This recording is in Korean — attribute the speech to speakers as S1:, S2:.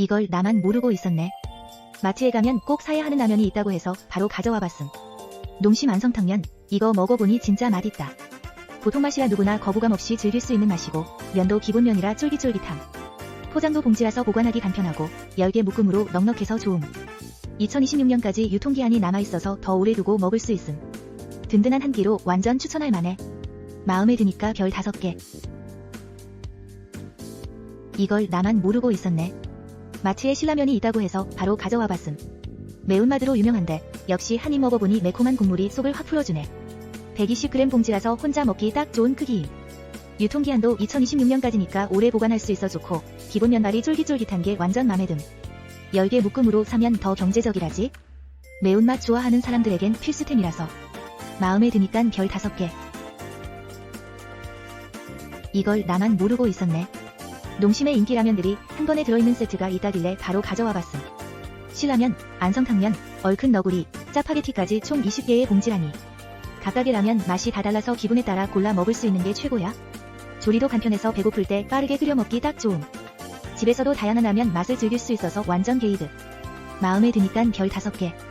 S1: 이걸 나만 모르고 있었네. 마트에 가면 꼭 사야 하는 라면이 있다고 해서 바로 가져와 봤음. 농심 안성탕면, 이거 먹어보니 진짜 맛있다. 보통 맛이라 누구나 거부감 없이 즐길 수 있는 맛이고, 면도 기본면이라 쫄깃쫄깃함. 포장도 봉지라서 보관하기 간편하고, 10개 묶음으로 넉넉해서 좋음. 2026년까지 유통기한이 남아있어서 더 오래 두고 먹을 수 있음. 든든한 한 끼로 완전 추천할 만해. 마음에 드니까 별 5개. 이걸 나만 모르고 있었네. 마트에 신라면이 있다고 해서 바로 가져와 봤음. 매운맛으로 유명한데 역시 한 입 먹어보니 매콤한 국물이 속을 확 풀어주네. 120g 봉지라서 혼자 먹기 딱 좋은 크기임. 유통기한도 2026년까지니까 오래 보관할 수 있어 좋고 기본 면발이 쫄깃쫄깃한 게 완전 맘에 듦. 10개 묶음으로 사면 더 경제적이라지? 매운맛 좋아하는 사람들에겐 필수템이라서 마음에 드니깐 별 5개. 이걸 나만 모르고 있었네. 농심의 인기 라면들이 한 번에 들어있는 세트가 있다길래 바로 가져와 봤음. 신라면, 안성탕면, 얼큰 너구리, 짜파게티까지 총 20개의 봉지라니. 각각의 라면 맛이 다 달라서 기분에 따라 골라 먹을 수 있는 게 최고야. 조리도 간편해서 배고플 때 빠르게 끓여 먹기 딱 좋음. 집에서도 다양한 라면 맛을 즐길 수 있어서 완전 게이드. 마음에 드니깐 별 5개.